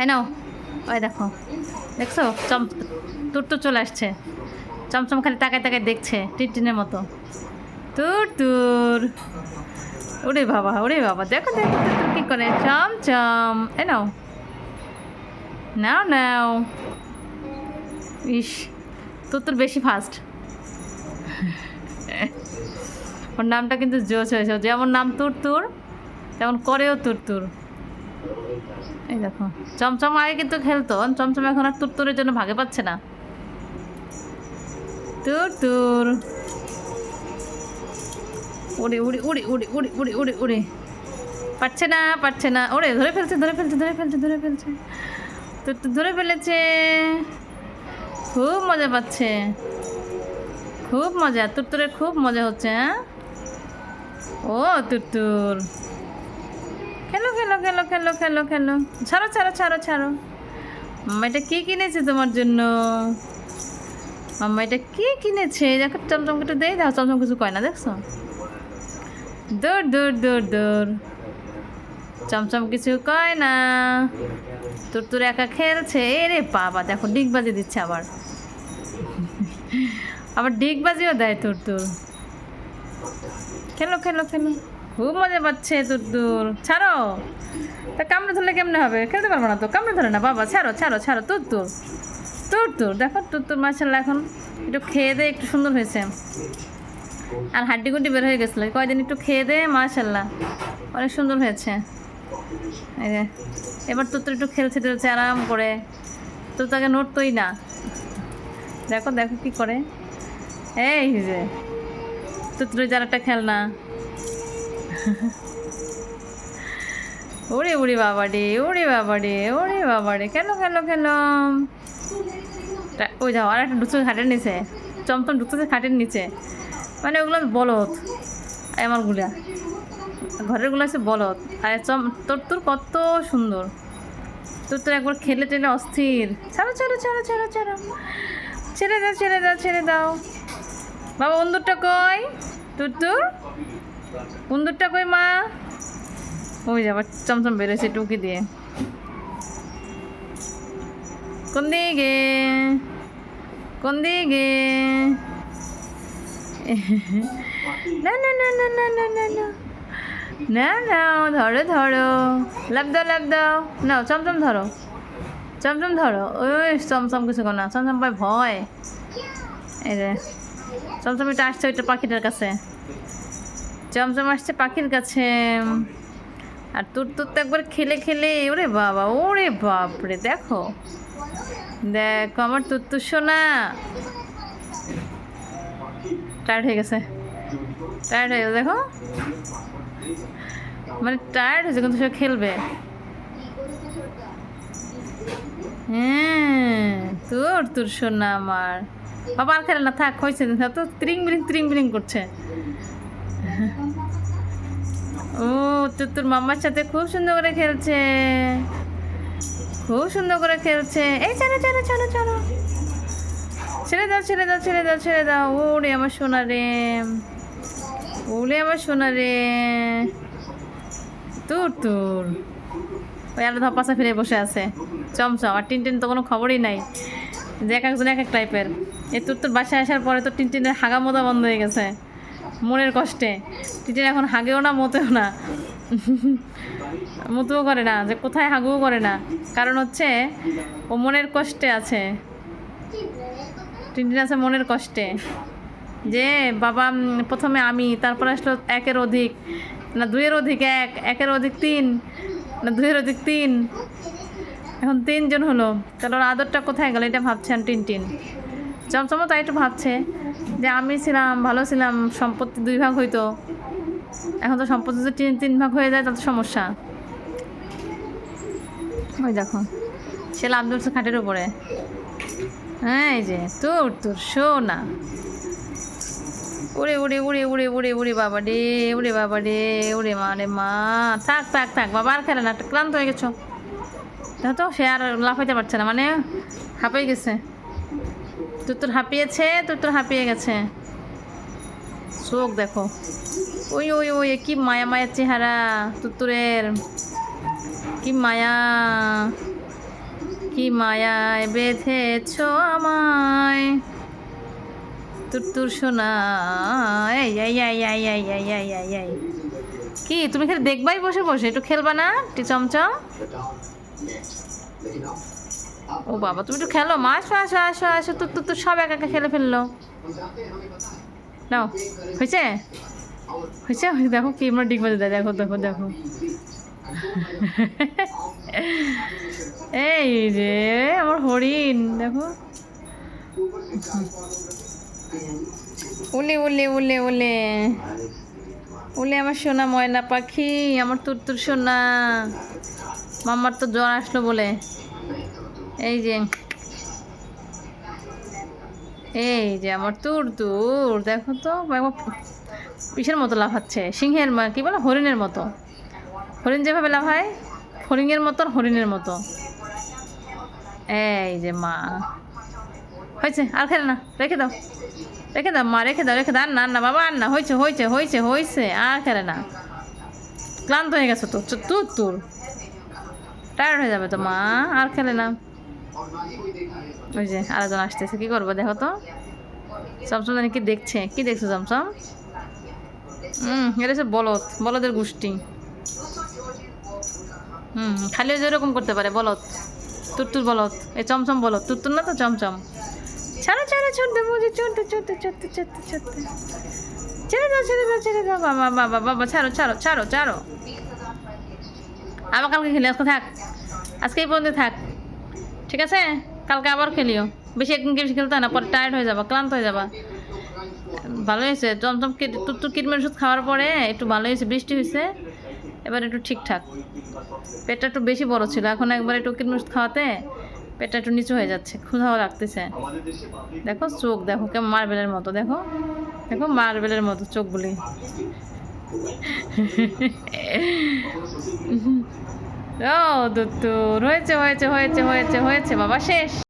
এই নাও। ওই দেখো। দেখছ? চম, তুর তো চলে আসছে। চমচম খালি তাকায় তাকায় দেখছে, টিনটিনের মতো। তুর তুর। ওরে বাবা ওরে বাবা। দেখো দেখো কি করে। চমচম। এ, নাও। নাও নাও। ইস, তোর তোর বেশি ফাস্ট ওর নামটা কিন্তু জোশ হয়েছে। যেমন নাম তুর তুর, তেমন করেও তুর তুর। এই দেখো। চমচম আগে কিন্তু খেলতো। চমচম এখন আর তুরতুরের জন্য ভাগে পাচ্ছে না। তুর তুর উড়ি উড়ি উড়ি উড়ি উড়ি উড়ি উড়ি উড়ি। পারছে না পারছে না। ওরে, ধরে ফেলছে ধরে ফেলছে ধরে ফেলছে ধরে ফেলছে। তুর তুর ধরে ফেলেছে। খুব মজা পাচ্ছে। খুব মজা। তুরতুরের খুব মজা হচ্ছে হ্যাঁ? ও, তুরতুর। খেলো খেলো খেলো খেলো খেলো। ছাড়ো ছাড়ো ছাড়ো ছাড়ো। মাম্মা, এটা কী কিনেছে তোমার জন্য? মাম্মা, এটা কী কিনেছে? দেখো চমচমকে দেই, দাও, চমচম কিছু কয় না, দেখছ? দৌড় দৌড় দৌড় দৌড়। চমচম কিছু কয় না। তোর তোর একা খেলছে। এরে বাবা, দেখো, ডিগবাজি দিচ্ছে আবার। আবার ডিগবাজিও দেয় তোর তোর খেলো খেলো খেলো। খুব মজা পাচ্ছে তোর দূর। ছাড়ো। তা কামড়ে ধরলে কেমনে হবে? খেলতে পারব না তো। কামড়ে ধরে না, বাবা। ছাড়ো ছাড়ো ছাড়ো। তোর তোর দেখো, তোর মার্শাল্লাহ এখন একটু খেয়ে দে, একটু সুন্দর হয়েছে। আর হাড্ডি গুড্ডি বের হয়ে গেছিল কয়দিন একটু খেয়ে দে মার্শাল্লাহ অনেক সুন্দর হয়েছে। এই যে, এবার তোর তোর একটু খেলছে টেলছে, আরাম করে। তোর তাকে নড়তোই না। দেখো দেখো কি করে। এই যে তুতুরে যার একটা খেলনা। ওরে ওরে বাবা রে ওরে বাবা রে ওরে বাবা রে কেন কেন? কেন ওই যাও, আর একটা ঢুকছে খাটের নিচে, চমচম ঢুকতেছে খাটের নিচে। মানে ওগুলো বলদ আমারগুলা ঘরেরগুলো আছে বলদ। আর চম, তোর তোর কত সুন্দর। তোর তোর একবার খেলে টেলে অস্থির। ছাড়ো ছাড়ো ছাড়ো ছাড়ো ছাড়ো। ছেড়ে দাও ছেড়ে দাও ছেড়ে দাও। বাবা বন্ধুরটা কই? তোর তোর বন্ধুরটা কই, মা? ওই যে আবার চমচম বেরোছে টুকি দিয়ে। কোন দিকে? কোন দিকে? না না না না না না না না। না নাও ধরো ধরো। লাভ দাও লাভ দাও। নাও, চমচম ধরো। চমচম ধরো। ওই চমচম কিছু না, চমচম পায় ভয়। এই রে চমচম এটা আসছে ওইটা পাখিটার কাছে। চমচম আসছে পাখির কাছে। আর তোর তোর তো একবার খেলে খেলে, ওরে বাবা, ওরে বাপরে, দেখো। দেখো, আমার তুত্তু সোনা। টায়ার্ড হয়ে গেছে। টায়ার্ড হয়ে গেছে, দেখো। মানে টায়ার্ড হয়েছে, কিন্তু সে খেলবে। হ্যাঁ তোর তোর সোনা আমার। বাবা, আর খেলে না, থাক, হয়েছে। তো ত্রিং বিরিং ত্রিং বিরিং করছে। ও, তো তোর মাম্মার সাথে খুব সুন্দর করে খেলছে। খুব সুন্দর করে খেলছে। এই, চলো চলো চলো চলো। ছেড়ে দাও ছেড়ে দাও ছেড়ে দাও ছেড়ে দাও। ওরে আমার সোনা রে। ওরে আমার সোনা রে। তোর তোর। ওই আলো ধপাসা ফিরে বসে আছে। চমচম আর টিনটিন তো কোনো খবরই নাই। যে এক একজন এক এক টাইপের এ তোর তোর বাসায় আসার পরে তো টিনটিনের হাগা মোদা বন্ধ হয়ে গেছে। মনের কষ্টে। টিনটিন এখন হাগেও না, মতেও না। মতেও করে না, যে কোথায় হাগুও করে না। কারণ হচ্ছে, ও মনের কষ্টে আছে। টিনটিন আছে মনের কষ্টে। যে বাবা প্রথমে আমি, তারপর আসলো একের অধিক। না, দুইয়ের অধিক এক, একের অধিক তিন, না, দুইয়ের অধিক তিন। এখন তিনজন হলো। তাহলে ওর আদরটা কোথায় গেল? এটা ভাবছেন টিনটিন। চমচমও তাই একটু ভাবছে। যে আমি ছিলাম, ভালো ছিলাম, সম্পত্তি দুই ভাগ হইতো। এখন তো সম্পত্তি যদি তিন তিন ভাগ হয়ে যায় তাতে সমস্যা। ওই দেখো সে লাভ ধরছে খাটের উপরে। হ্যাঁ এই যে, তোর তোর শো না উড়ে উড়ে উড়ে উড়ে উড়ে উড়ে বাবা রে উড়ে বাবা রে উড়ে মা রে মা। থাক থাক থাক, বাবা, আর খেলে না, ক্লান্ত হয়ে গেছো। তো, সে আর লাফাইতে পারছে না মানে হাঁপিয়ে গেছে। তোর তোর হাঁপিয়েছে তোর তোর হাঁপিয়ে গেছে। চোখ দেখো। ওই ওই ওই কি মায়া, মায়ের চেহারা তুতুরের। কি মায়া, কি মায়ায় বেঁধেছ আমায়। তুর শোনা এই এই এই এই এই এই এই এই এই কি, তুমি খালি দেখবাই বসে বসে, একটু খেলবা না টি চমচম? ও বাবা, তুমি একটু খেলো? মা, আসো আসো আসো আসো। তুর তুর সব একা একা খেলে ফেলল। নাও, হয়েছে? হয়েছে? দেখো কি আমরা ডিগ বাজে দেখো দেখো দেখো। এই যে, আমার হরিণ, দেখো। উলে উলে উলে উলে। উলে, আমার সোনা ময়না পাখি, আমার তুরতুর সোনা। মামার তো জ্বর আসলো বলে। এই যে এই যে আমার তুর তুর, দেখো তো পিসের মতো লাফাচ্ছে, সিংহের মা, কি বলে, হরিণের মতো। হরিণ যেভাবে লাফায়, হরিণের মতন হরিণের মতো। এই যে মা। হয়েছে, আর খেলে না, রেখে দাও রেখে দাও মা, রেখে দাও রেখে দাও। আর না আর না, বাবা, আর না, হয়েছে হয়েছে হয়েছে হয়েছে, আর খেলে না। ক্লান্ত হয়ে গেছে তো, তুর তুর। টায়ার্ড হয়ে যাবে তো মা, আর খেলে না। ওই যে আরেকজন আসতেছে কি করব দেখো তো চমচম জানি কি দেখছে কি দেখছ চমচম হুম এটা হচ্ছে বলদ বলদের গোষ্ঠী হুম খালি ওই যে এরকম করতে পারে বলদ তুরতুর বলদ এই চমচম বলদ তুরতুর না তো চমচম ছাড়ো ছাড়ো ছুটতে বুঝি ছুটতে ছুটতে ছুটতে ছুটতে ছুটতে ছেড়ে দাও ছেড়ে দাও ছেড়ে দাও বাবা বাবা বাবা ছাড়ো ছাড়ো ছাড়ো ছাড়ো আবার কালকে খেলি আজকে থাক আজকে এই পর্যন্ত থাক ঠিক আছে? কালকে আবার খেলিও। বেশি একদিন বেশি খেলতে না, পরে টায়ার্ড হয়ে যাবা, ক্লান্ত হয়ে যাবা। ভালো হয়েছে চমচম টুকটুক কিটমের ওষুধ খাওয়ার পরে একটু ভালো হয়েছে, বৃষ্টি হয়েছে। এবার একটু ঠিকঠাক। পেটটা একটু বেশি বড় ছিল, এখন একবার একটু কিটমের ওষুধ খাওয়াতে পেটটা একটু নিচু হয়ে যাচ্ছে, ক্ষুধাও লাগতেছে। দেখো চোখ, দেখো কেমন মার্বেলের মতো, দেখো। দেখো মার্বেলের মতো চোখগুলি। ও দুত্তু হয়েছে হয়েছে হয়েছে হয়েছে হয়েছে বাবা শেষ।